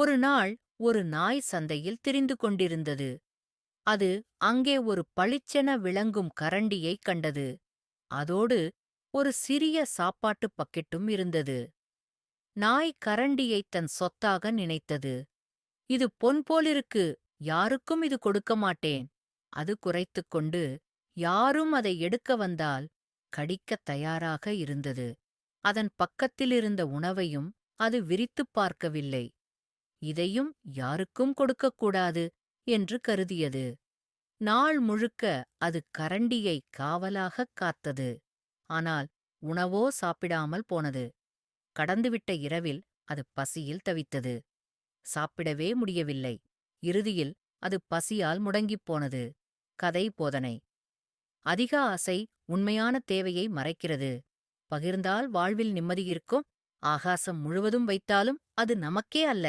ஒரு நாள் ஒரு நாய் சந்தையில் திரிந்து கொண்டிருந்தது. அது அங்கே ஒரு பளிச்சென விளங்கும் கரண்டியைக் கண்டது. அதோடு ஒரு சிறிய சாப்பாட்டுப் பக்கெட்டும் இருந்தது. நாய் கரண்டியைத் தன் சொத்தாக நினைத்தது. இது பொன் போலிருக்கு யாருக்கும் இது கொடுக்க மாட்டேன். அது குறைத்துக் கொண்டு யாரும் அதை எடுக்க வந்தால் கடிக்கத் தயாராக இருந்தது. அதன் பக்கத்திலிருந்த உணவையும் அது விரித்துப் பார்க்கவில்லை. இதையும் யாருக்கும் கொடுக்கக்கூடாது என்று கருதியது. நாள் முழுக்க அது கரண்டியை காவலாகக் காத்தது. ஆனால் உணவோ சாப்பிடாமல் போனது. கடந்துவிட்ட இரவில் அது பசியில் தவித்தது. சாப்பிடவே முடியவில்லை. இறுதியில் அது பசியால் முடங்கிப் போனது. கதை போதனை. அதிக ஆசை உண்மையான தேவையை மறைக்கிறது. பகிர்ந்தால் வாழ்வில் நிம்மதி இருக்கும். ஆகாசம் முழுவதும் வைத்தாலும் அது நமக்கே அல்ல.